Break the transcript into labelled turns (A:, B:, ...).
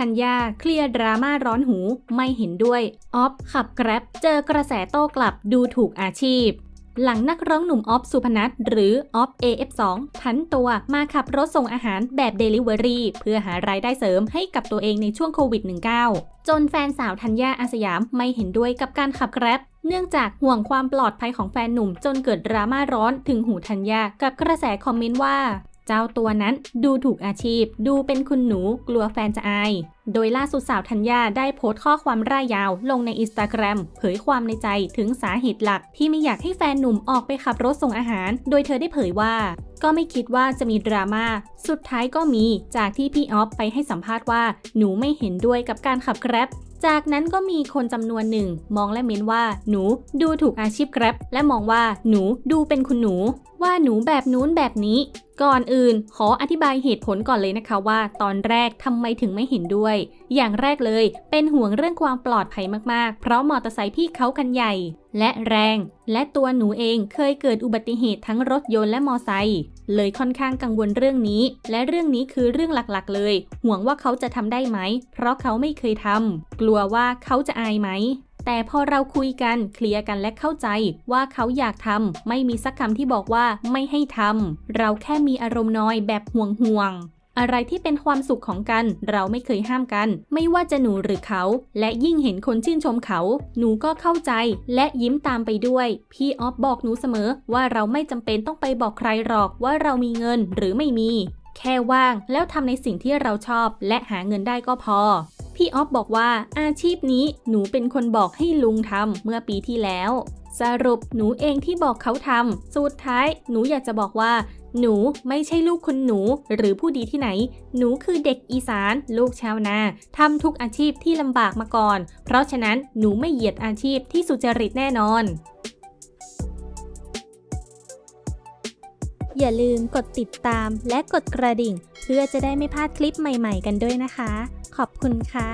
A: ธัญญาเคลียร์ดราม่าร้อนหูไม่เห็นด้วยออฟขับแกร็บเจอกระแสโต้กลับดูถูกอาชีพ หลังนักร้องหนุ่มออฟสุพนัทหรือออฟ AF2 พันตัวมาขับรถส่งอาหารแบบ Delivery เพื่อหารายได้เสริมให้กับตัวเองในช่วงโควิด -19 จนแฟนสาวธัญญาอาสยามไม่เห็นด้วยกับการขับแกร็บเนื่องจากห่วงความปลอดภัยของแฟนหนุ่มจนเกิดดราม่าร้อนถึงหูธัญญากับกระแสคอมเมนต์ว่า เจ้าตัวนั้นดูถูกอาชีพ ดูเป็นคุณหนูกลัวแฟนจะอาย โดยล่าสุดสาวธัญญาได้โพสต์ข้อความร่ายยาวลงในอินสตาแกรมเผยความในใจถึงสาเหตุหลัก ที่ไม่อยากให้แฟนหนุ่มออกไปขับรถส่งอาหาร โดยเธอได้เผยว่า ก็ไม่คิดว่าจะมีดราม่าสุดท้ายก็มีจากที่พี่ออฟไปให้สัมภาษณ์ว่า หนูไม่เห็นด้วยกับการขับแกร็บ จากนั้นก็มีคนจำนวนหนึ่ง มองและเม้นว่าหนูดูถูกอาชีพแกร็บและมองว่าหนูดูเป็นคุณหนู ว่าหนูแบบนู้นแบบนี้ ก่อนอื่น ขออธิบายเหตุผลก่อนเลยนะคะว่า ตอนแรกทำไมถึงไม่เห็นด้วย อย่างแรกเลย เป็นห่วงเรื่องความปลอดภัยมากๆ เพราะมอเตอร์ไซค์พี่เขากันใหญ่ และแรง และตัวหนูเองเคยเกิดอุบัติเหตุทั้งรถยนต์และมอไซค์เลยค่อนข้างกังวลเรื่องนี้ และเรื่องนี้คือเรื่องหลักๆ เลย ห่วงว่าเขาจะทำได้ไหม เพราะเขาไม่เคยทำกลัวว่าเขาจะอายไหมแต่พอเราคุยกันเคลียร์กันและเข้าใจว่าเขาอยากทำไม่มีสักคำที่บอกว่าไม่ให้ทำเราแค่มีอารมณ์น้อยแบบห่วงห่วง อะไรที่เป็นความสุขของกัน เราไม่เคยห้ามกัน ไม่ว่าจะหนูหรือเขา และยิ่งเห็นคนชื่นชมเขา หนูก็เข้าใจและยิ้มตามไปด้วย พี่ออฟบอกหนูเสมอว่าเราไม่จำเป็นต้องไปบอกใครหรอกว่าเรามีเงินหรือไม่มี แค่ว่างแล้วทำในสิ่งที่เราชอบ และหาเงินได้ก็พอพี่ออฟบอกว่าอาชีพนี้หนูเป็นคนบอกให้ลุงทำเมื่อปีที่แล้ว สรุปหนูเองที่บอกเขาทำสุดท้ายหนูอยากจะบอกว่า หนูไม่ใช่ลูกคุณหนู หรือผู้ดีที่ไหน หนูคือเด็กอีสาน ลูกชาวนาทำทุกอาชีพที่ลำบากมาก่อน เพราะฉะนั้นหนูไม่เหยียดอาชีพที่สุจริตแน่นอน
B: อย่าลืมกดติดตามและกดกระดิ่ง เพื่อจะได้ไม่พลาดคลิปใหม่ๆกันด้วยนะคะ ขอบคุณค่ะ